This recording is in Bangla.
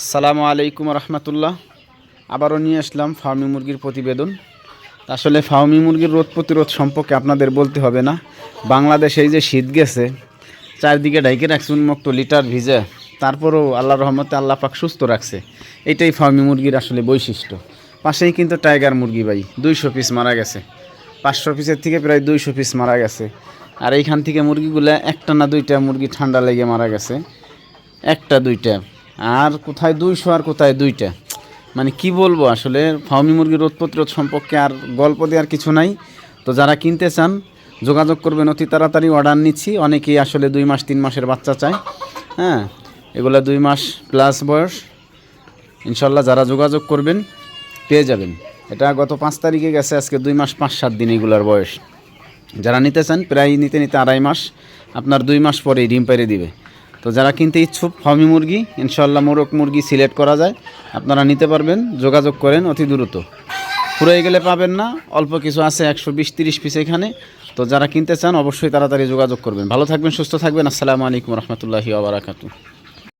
আসসালামু আলাইকুম রহমতুল্লাহ। আবারও নিয়ে আসলাম ফার্মি মুরগির প্রতিবেদন। আসলে ফার্মি মুরগির রোদ প্রতিরোধ সম্পর্কে আপনাদের বলতে হবে না। বাংলাদেশে এই যে শীত গেছে, চারদিকে ডাইকে রাখছে উন্মুক্ত লিটার ভিজে। তারপরেও আল্লাহ রহমতে আল্লাহ পাক সুস্থ রাখছে। এটাই ফার্মি মুরগির আসলে বৈশিষ্ট্য। পাশেই কিন্তু টাইগার মুরগি ভাই, দুইশো পিস মারা গেছে। পাঁচশো পিসের থেকে প্রায় দুইশো পিস মারা গেছে। আর এইখান থেকে মুরগিগুলো একটা না দুইটা মুরগি ঠান্ডা লেগে মারা গেছে। একটা দুইটা। আর কোথায় দুইশো আর কোথায় দুইটা? মানে কি বলব আসলে ফার্মি মুরগির রোদ প্রতিরোধ সম্পর্কে আর গল্প দেওয়ার কিছু নাই। তো যারা কিনতে চান, যোগাযোগ করবেন, অতি তাড়াতাড়ি অর্ডার নিচ্ছি। অনেকেই আসলে দুই মাস, তিন মাসের বাচ্চা চায়। হ্যাঁ এগুলো দুই মাস প্লাস বয়স। ইনশাল্লাহ যারা যোগাযোগ করবেন, পেয়ে যাবেন। এটা গত পাঁচ তারিখে গেছে, আজকে দুই মাস, পাঁচ, সাত দিন এগুলোর বয়স। যারা নিতে চান প্রায় নিতে নিতে আড়াই মাস। আপনার দুই মাস পরেই ডিম পেরে দিবে। তো যারা কিনতে ইচ্ছুক, ফার্মি মুরগি ইনশাল্লাহ মোরগ মুরগি সিলেক্ট করা যায়। আপনারা নিতে পারবেন, যোগাযোগ করেন অতি দ্রুত। ফুরিয়ে গেলে পাবেন না, অল্প কিছু আছে, একশো বিশ, তিরিশ পিস এখানে। তো যারা কিনতে চান, অবশ্যই তাড়াতাড়ি যোগাযোগ করবেন। ভালো থাকবেন, সুস্থ থাকবেন। আসসালামু আলাইকুম রহমতুল্লাহি আবরাকাতু